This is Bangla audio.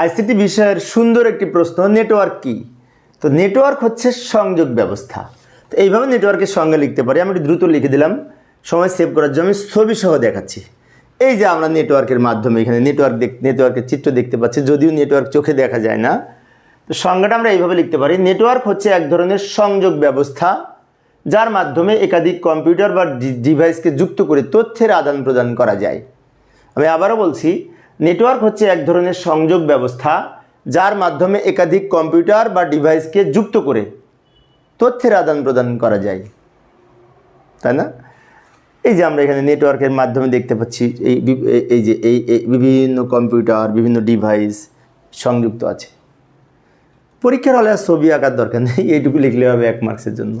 আইসিটি বিষয়ের সুন্দর একটি প্রশ্ন নেটওয়ার্ক কি? তো নেটওয়ার্ক হচ্ছে সংযোগ ব্যবস্থা। তো এইভাবে নেটওয়ার্কের সঙ্গে লিখতে পারি। আমি একটু দ্রুত লিখে দিলাম। সময় সেভ করার জন্য আমি ছবি সহ দেখাচ্ছি। এই যে আমরা নেটওয়ার্কের মাধ্যমে এখানে নেটওয়ার্ক দেখ নেটওয়ার্কের চিত্র দেখতে পাচ্ছি, যদিও নেটওয়ার্ক চোখে দেখা যায় না। তো সংজ্ঞাটা আমরা এইভাবে লিখতে পারি। নেটওয়ার্ক হচ্ছে এক ধরনের সংযোগ ব্যবস্থা, যার মাধ্যমে একাধিক কম্পিউটার বা ডিভাইসকে যুক্ত করে তথ্যের আদান প্রদান করা যায়। আমি আবারও বলছি নেটওয়ার্ক হচ্ছে এক ধরনের সংযোগ ব্যবস্থা যার মাধ্যমে একাধিক কম্পিউটার বা ডিভাইসকে যুক্ত করে তথ্যের আদান প্রদান করা যায়। তাই না? এই যে আমরা এখানে নেটওয়ার্কের মাধ্যমে দেখতে পাচ্ছি, এই এই- যে, এই এই বিভিন্ন কম্পিউটার, বিভিন্ন ডিভাইস সংযুক্ত আছে। পরীক্ষার হলে আর ছবি আঁকার দরকার নেই, এইটুকু লিখলে হবে এক মার্কসের জন্য।